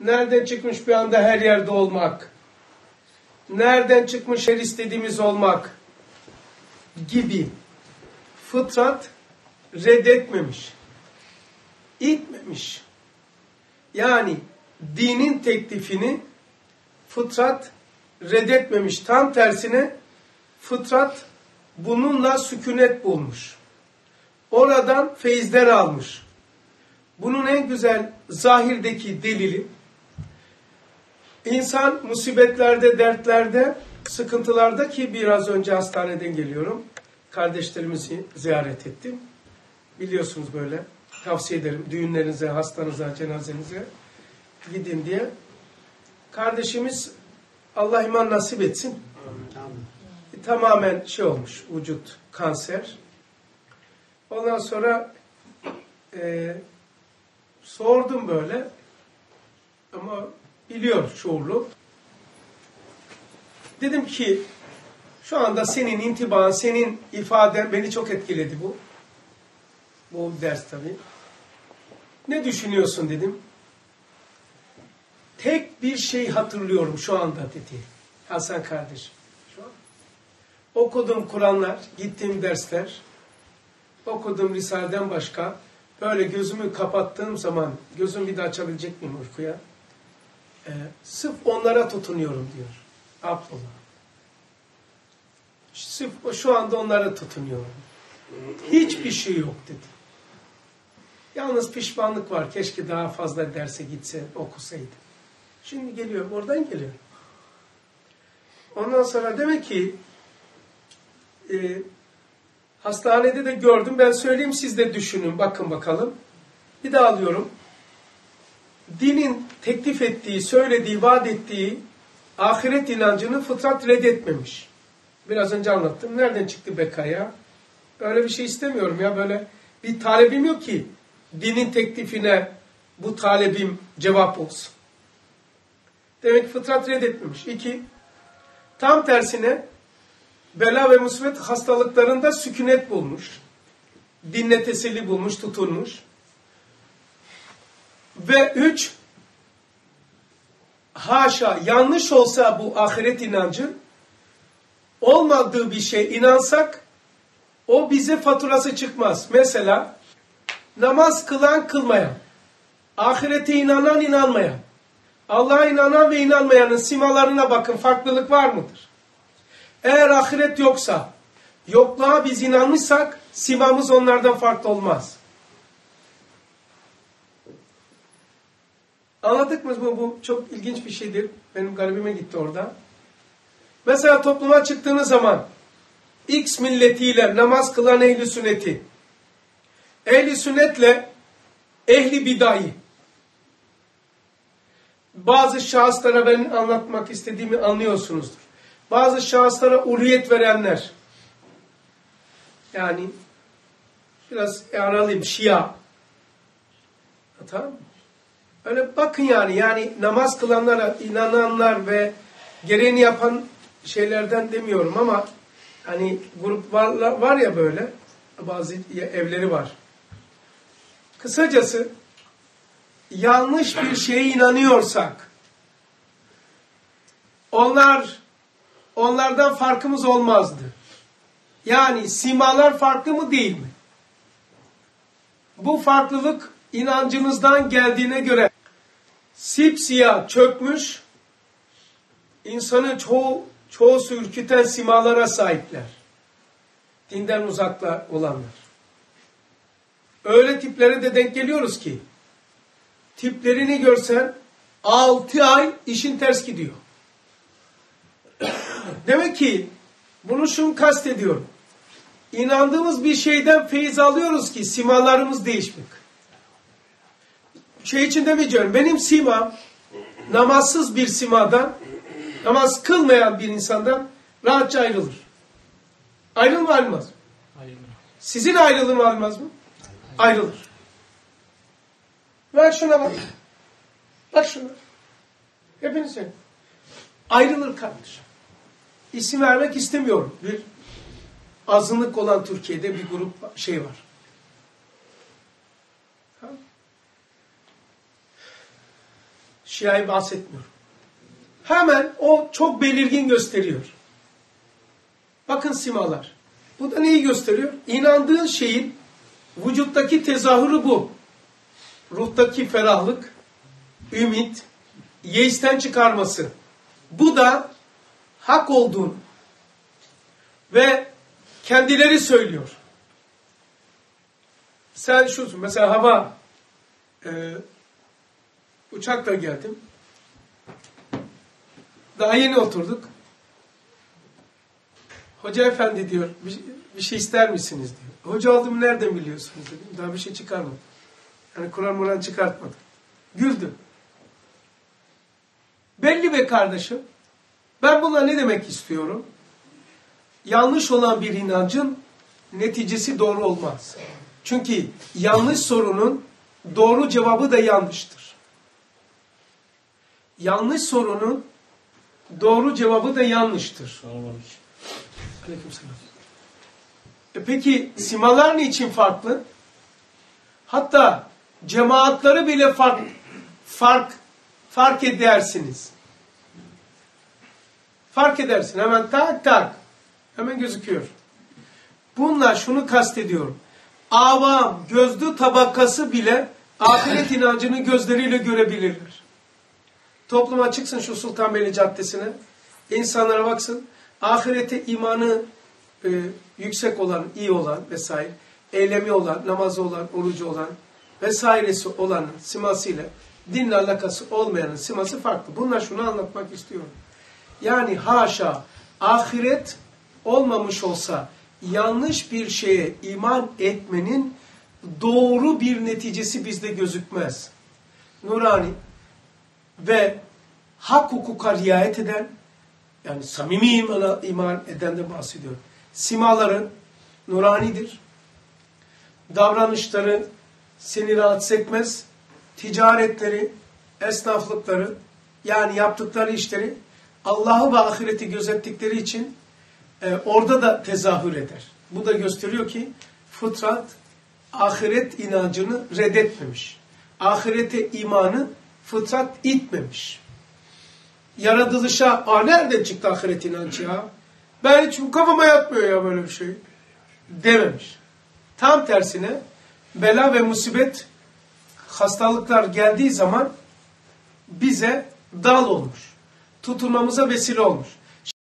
Nereden çıkmış bir anda her yerde olmak? Nereden çıkmış her istediğimiz olmak? Gibi. Fıtrat reddetmemiş. itmemiş. Yani dinin teklifini fıtrat reddetmemiş. Tam tersine fıtrat bununla sükunet bulmuş. Oradan feyizler almış. Bunun en güzel zahirdeki delili insan musibetlerde, dertlerde, sıkıntılarda ki biraz önce hastaneden geliyorum. Kardeşlerimizi ziyaret ettim. Biliyorsunuz böyle. Tavsiye ederim düğünlerinize, hastanıza, cenazenize gidin diye. Kardeşimiz Allah iman nasip etsin. E, tamamen şey olmuş, vücut kanser. Ondan sonra e, sordum böyle ama biliyor şuurlu. Dedim ki şu anda senin intiban, senin ifaden beni çok etkiledi bu. Bu ders tabii. Ne düşünüyorsun dedim. Tek bir şey hatırlıyorum şu anda dedi. Hasan kardeşim. Şu an. Okuduğum Kur'anlar, gittiğim dersler, okuduğum Risale'den başka böyle gözümü kapattığım zaman gözüm bir daha açabilecek miyim uykuya? Ee, sırf onlara tutunuyorum diyor. Abdullah. Sırf şu anda onlara tutunuyorum. Hiçbir şey yok dedi. Yalnız pişmanlık var. Keşke daha fazla derse gitse, okusaydı. Şimdi geliyor, oradan geliyor. Ondan sonra demek ki e, hastanede de gördüm. Ben söyleyeyim siz de düşünün. Bakın bakalım. Bir daha alıyorum. Dinin teklif ettiği, söylediği, vaat ettiği ahiret inancını fıtrat reddetmemiş. Biraz önce anlattım. Nereden çıktı bekaya? Öyle bir şey istemiyorum ya. Böyle bir talebim yok ki dinin teklifine bu talebim cevap olsun. Demek fıtrat reddetmemiş. İki, tam tersine bela ve musibet hastalıklarında sükunet bulmuş. Dinle teselli bulmuş, tutulmuş. Ve üç, haşa yanlış olsa bu ahiret inancı, olmadığı bir şey inansak, o bize faturası çıkmaz. Mesela, namaz kılan kılmayan, ahirete inanan inanmayan, Allah'a inanan ve inanmayanın simalarına bakın farklılık var mıdır? Eğer ahiret yoksa, yokluğa biz inanmışsak simamız onlardan farklı olmaz. Anladık mı bu? Bu çok ilginç bir şeydir. Benim garibime gitti orada. Mesela topluma çıktığınız zaman X milletiyle namaz kılan ehli sünneti, ehli sünnetle ehli bidayı, bazı şahıslara ben anlatmak istediğimi anlıyorsunuzdur. Bazı şahıslara uluyet verenler, yani biraz aralıyım, şia, tamam mı? Öyle bakın yani, yani namaz kılanlara, inananlar ve gereğini yapan şeylerden demiyorum ama hani grup var, var ya böyle, bazı evleri var. Kısacası yanlış bir şeye inanıyorsak onlar onlardan farkımız olmazdı. Yani simalar farklı mı değil mi? Bu farklılık inancımızdan geldiğine göre sipsiyah çökmüş insanı çoğu çoğusu ürküten simalara sahipler. Dinden uzakta olanlar. Öyle tiplere de denk geliyoruz ki tiplerini görsen 6 ay işin ters gidiyor. Demek ki bunu şunu kastediyorum. İnandığımız bir şeyden feyiz alıyoruz ki simalarımız değişmek. Şey için demeyeceğim. Benim simam namazsız bir simadan namaz kılmayan bir insandan rahatça ayrılır. Ayrılır mı ayrılmaz? Ayrılır. Sizin ayrılır mı ayrılmaz mı? Ayrılır. Ver şuna bak. Bak şuna. Hepinizin. Ayrılır kardeşim. İsim vermek istemiyorum. Bir azınlık olan Türkiye'de bir grup şey var. Şia'yı bahsetmiyorum. Hemen o çok belirgin gösteriyor. Bakın simalar. Bu da neyi gösteriyor? İnandığın şeyin vücuttaki tezahürü bu. Ruhtaki ferahlık, ümit, yeisten çıkarması. Bu da hak olduğunu ve kendileri söylüyor. Sen şusun, mesela hava e, uçakla geldim. Daha yeni oturduk. Hoca efendi diyor, bir, bir şey ister misiniz diyor. Hoca olduğumu nereden biliyorsunuz dedim. Daha bir şey çıkarmadım. Yani Kur'an Muran çıkartmadım. Güldü. Belli be kardeşim. Ben buna ne demek istiyorum? Yanlış olan bir inancın neticesi doğru olmaz. Çünkü yanlış sorunun doğru cevabı da yanlıştır. Yanlış sorunun doğru cevabı da yanlıştır. Aleykümselam. E peki simalar niçin farklı? Hatta cemaatları bile fark fark fark edersiniz. Fark edersin hemen tak tak hemen gözüküyor. Bunlar şunu kastediyorum. Avam, gözlü tabakası bile ahiret inancını gözleriyle görebilirler. Topluma çıksın şu Sultanbeyli Caddesi'ne. İnsanlara baksın. Ahirete imanı e, yüksek olan, iyi olan vesaire, eylemi olan, namazı olan, orucu olan vesairesi olan simasıyla dinle alakası olmayanın siması farklı. Bunlar şunu anlatmak istiyorum. Yani haşa ahiret olmamış olsa yanlış bir şeye iman etmenin doğru bir neticesi bizde gözükmez. Nurani ve hak hukuka riayet eden yani samimi imana, iman eden de bahsediyorum. Simaları nuranidir. Davranışları seni rahatsız etmez. Ticaretleri, esnaflıkları yani yaptıkları işleri Allah'ı ve ahireti gözettikleri için e, orada da tezahür eder. Bu da gösteriyor ki fıtrat ahiret inancını reddetmemiş. Ahirete imanı fıtrat itmemiş. Yaratılışa, aa nereden çıktı ahiret inancı ya? Ben hiç bu kafama yatmıyor ya böyle bir şey. Dememiş. Tam tersine bela ve musibet hastalıklar geldiği zaman bize dal olmuş. Tutulmamıza vesile olmuş.